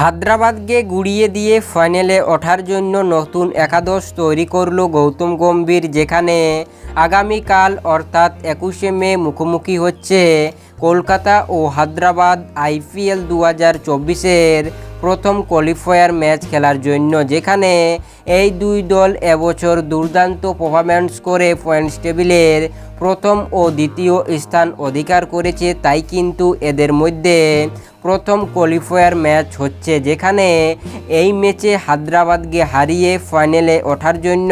হায়দ্রাবাদকে গুড়িয়ে দিয়ে ফাইনালে ওঠার জন্য নতুন একাদশ তৈরি করল গৌতম গম্ভীর, যেখানে আগামীকাল অর্থাৎ একুশে মে মুখোমুখি হচ্ছে কলকাতা ও হায়দ্রাবাদ আইপিএল দু হাজার চব্বিশের প্রথম কোয়ালিফায়ার ম্যাচ খেলার জন্য, যেখানে এই দুই দল এবছর দুর্দান্ত পারফরম্যান্স করে পয়েন্টস টেবিলের প্রথম ও দ্বিতীয় স্থান অধিকার করেছে। তাই কিন্তু এদের মধ্যে প্রথম কোয়ালিফায়ার ম্যাচ হচ্ছে, যেখানে এই ম্যাচে হায়দ্রাবাদকে হারিয়ে ফাইনালে ওঠার জন্য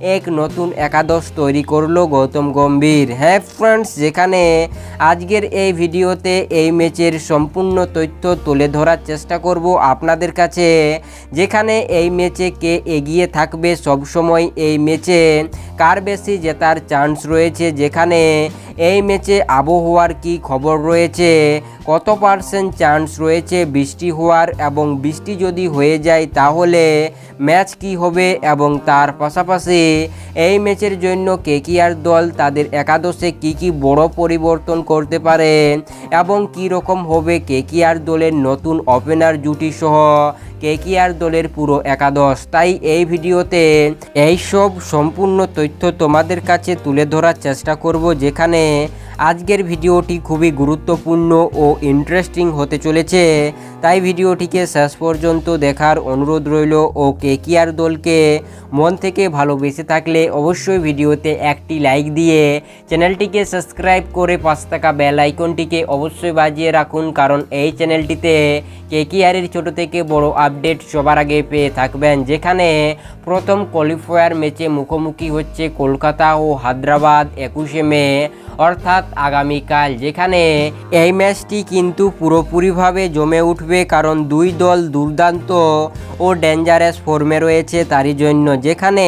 এক নতুন একাদশ তৈরি করল গৌতম গম্ভীর। হ্যাঁ ফ্রেন্ডস যেখানে আজকের এই ভিডিওতে এই ম্যাচের সম্পূর্ণ তথ্য তুলে ধরার চেষ্টা করব আপনাদের কাছে। যেখানে এই ম্যাচে কে এগিয়ে থাকবে সবসময় এই ম্যাচে কার বেশি জেতার চান্স রয়েছে? যেখানে এই ম্যাচে আবহাওয়ার কি খবর রয়েছে? কত পার্সেন্ট চান্স রয়েছে বৃষ্টি হওয়ার এবং বৃষ্টি যদি হয়ে যায় তাহলে ম্যাচ কি হবে এবং তার পাশাপাশি এই ম্যাচের জন্য কেকিআর দল তাদের একাদশে কি কি বড় পরিবর্তন করতে পারে এবং কি রকম হবে কেকিআর দলের নতুন ওপেনার জুটি সহ কেকিআর দলের পুরো একাদশ। তাই এই ভিডিওতে এই সব সম্পূর্ণ তথ্য তোমাদের কাছে তুলে ধরার চেষ্টা করব, যেখানে আজকের ভিডিওটি খুবই গুরুত্বপূর্ণ ও ইন্টারেস্টিং হতে চলেছে। তাই ভিডিওটিকে শেষ পর্যন্ত দেখার অনুরোধ রইল ও কে কেকিআর দলকে মন থেকে ভালোবেসে থাকলে অবশ্যই ভিডিওতে একটি লাইক দিয়ে চ্যানেলটিকে সাবস্ক্রাইব করে পাঁচ টাকা বেল আইকনটিকে অবশ্যই বাজিয়ে রাখুন, কারণ এই চ্যানেলটিতে কে কেকিআরের ছোট থেকে বড় আপডেট সবার আগে পেয়ে থাকবেন, যেখানে প্রথম কোয়ালিফায়ার ম্যাচে মুখোমুখি হচ্ছে কলকাতা ও হায়দ্রাবাদ একুশে মে। অর্থাৎ আগামীকাল, যেখানে এই ম্যাচটি কিন্তু পুরোপুরিভাবে জমে উঠবে কারণ দুই দল দুর্দান্ত ও ডেঞ্জারাস ফর্মে রয়েছে তারই জন্য। যেখানে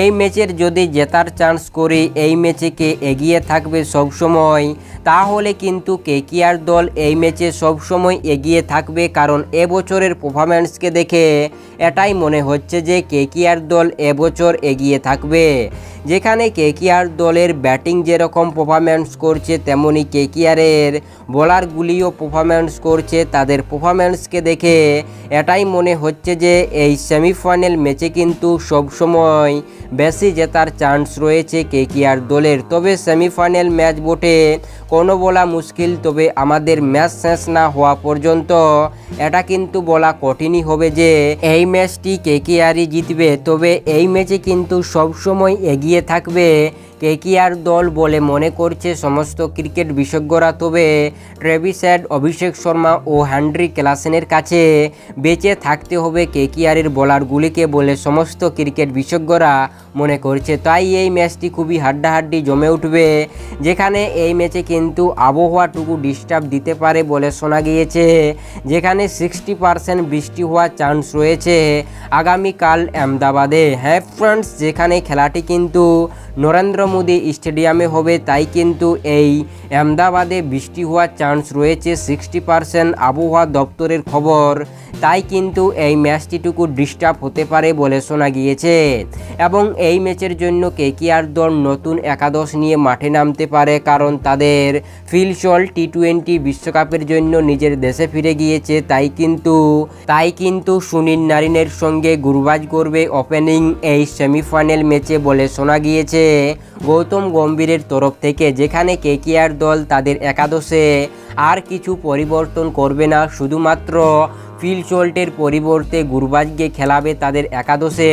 এই ম্যাচের যদি জেতার চান্স করি, এই ম্যাচেকে এগিয়ে থাকবে সবসময়, তাহলে কিন্তু কেকিআর দল এই ম্যাচে সবসময় এগিয়ে থাকবে কারণ এবছরের পারফরম্যান্সকে দেখে এটাই মনে হচ্ছে যে কেকিআর দল এবছর এগিয়ে থাকবে। যেখানে কেকিআর দলের ব্যাটিং যেরকম পারফরম্যান্স করছে তেমনি কেকিআরের বোলারগুলিও পারফরম্যান্স করছে। তাদের পারফরম্যান্সকে দেখে এটাই মনে হচ্ছে যে এই সেমিফাইনাল ম্যাচে কিন্তু সবসময় বেশি জেতার চান্স রয়েছে কেকিআর দলের। তবে সেমিফাইনাল ম্যাচ বটে, কোনো বলা মুশকিল। তবে আমাদের ম্যাচ শেষ না হওয়া পর্যন্ত এটা কিন্তু বলা কঠিনই হবে যে এই ম্যাচটি কেকিআরই জিতবে। তবে এই ম্যাচে কিন্তু সবসময় এগিয়ে থাকবে কেকিআর দল বলে মনে করছে সমস্ত ক্রিকেট বিশেষজ্ঞরা, তবে ট্রেভিস্যাড অভিষেক শর্মা ও হ্যান্ড্রি ক্লাসেনের কাছে বেঁচে থাকতে হবে কেকিআরের বোলারগুলিকে বলে সমস্ত ক্রিকেট বিশেষজ্ঞরা মনে করছে। তাই এই ম্যাচটি খুবই হাড্ডাহাড্ডি জমে উঠবে, যেখানে এই ম্যাচে কিন্তু আবহাওয়াটুকু ডিস্টার্ব দিতে পারে বলে শোনা গিয়েছে। যেখানে সিক্সটি পারসেন্ট বৃষ্টি হওয়ার চান্স রয়েছে আগামীকাল আহমেদাবাদে। হ্যাঁ ফ্রেন্ডস, যেখানে খেলাটি কিন্তু নরেন্দ্র মোদী স্টেডিয়ামে হবে, তাই কিন্তু এই আহমেদাবাদে বৃষ্টি হওয়ার চান্স রয়েছে সিক্সটি পারসেন্ট আবহাওয়া দপ্তরের খবর। তাই কিন্তু এই ম্যাচটিটুকু ডিস্টার্ব হতে পারে বলে শোনা গিয়েছে। এবং এই ম্যাচের জন্য কে কেকিআর দল নতুন একাদশ নিয়ে মাঠে নামতে পারে কারণ তাদের ফিলসল টি টোয়েন্টি বিশ্বকাপের জন্য নিজের দেশে ফিরে গিয়েছে। তাই কিন্তু তাই কিন্তু সুনীল নারিনের সঙ্গে গুরবাজ করবে ওপেনিং এই সেমিফাইনাল ম্যাচে বলে শোনা গিয়েছে। গৌতম গম্ভীরের তরফ থেকে যেখানে কেকিআর দল তাদের একাদশে আর কিছু পরিবর্তন করবে না। শুধুমাত্র ফিল চোল্টের পরিবর্তে গুরবাজকে খেলাবে তাদের একাদশে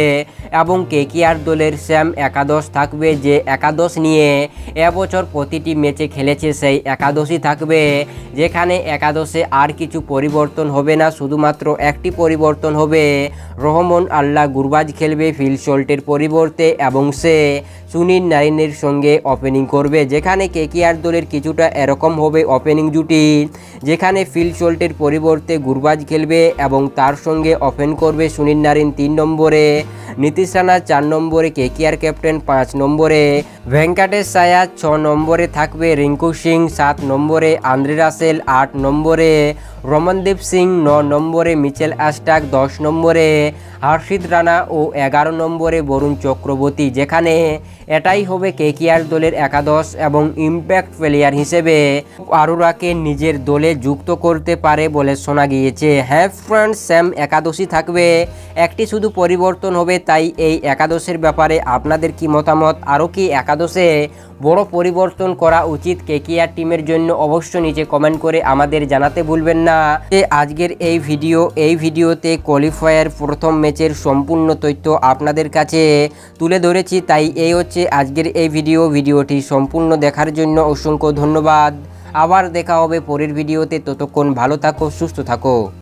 এবং কেকিআর দলের স্যাম একাদশ থাকবে যে একাদশ নিয়ে এবছর প্রতিটি ম্যাচে খেলেছে সেই একাদশই থাকবে। যেখানে একাদশে আর কিছু পরিবর্তন হবে না, শুধুমাত্র একটি পরিবর্তন হবে। রহমন আল্লাহ গুরবাজ খেলবে ফিল শল্টের পরিবর্তে এবং সে সুনীল নারিনের সঙ্গে ওপেনিং করবে, যেখানে কেকিআর দলের কিছুটা এরকম হবে ওপেনিং জুটি, যেখানে ফিল শোল্টের পরিবর্তে গুরবাজ খেলবে এবং তার সঙ্গে ওপেন করবে সুনীল নারিন তিন নম্বরে, নীতিশ রানা চার নম্বরে কেকিআর ক্যাপ্টেন পাঁচ নম্বরে ভেঙ্কাটেশ সায়া ছ নম্বরে থাকবে রিঙ্কু সিং, সাত নম্বরে আন্দ্রে রাসেল, আট নম্বরে রমনদীপ সিং, ন নম্বরে মিচেল অ্যাস্টাক, দশ নম্বরে হর্ষিত রানা ও এগারো নম্বরে বরুণ চক্রবর্তী। যেখানে এটাই হবে কেকিআর দলের একাদশ এবং ইম্প্যাক্ট প্লেয়ার হিসেবে আরোরাকে নিজের দলে যুক্ত করতে পারে বলে শোনা গিয়েছে। হ্যাঁ ফ্রেন্ড স্যাম একাদশী থাকবে। একটি শুধু পরিবর্তন হবে, তাই এই একাদশের ব্যাপারে আপনাদের কি মতামত? আরও কি একাদশে বড় পরিবর্তন করা উচিত কেকিআর টিমের জন্য। অবশ্য নিচে কমেন্ট করে আমাদের জানাতে ভুলবেন না। যে আজকের এই ভিডিও, এই ভিডিওতে কোয়ালিফায়ার প্রথম ম্যাচের সম্পূর্ণ তথ্য আপনাদের কাছে তুলে ধরেছি। তাই এই হচ্ছে আজকের এই ভিডিও। ভিডিওটি সম্পূর্ণ দেখার জন্য অসংখ্য ধন্যবাদ। আবার দেখা হবে পরের ভিডিওতে। ততক্ষণ ভালো থাকো, সুস্থ থাকো।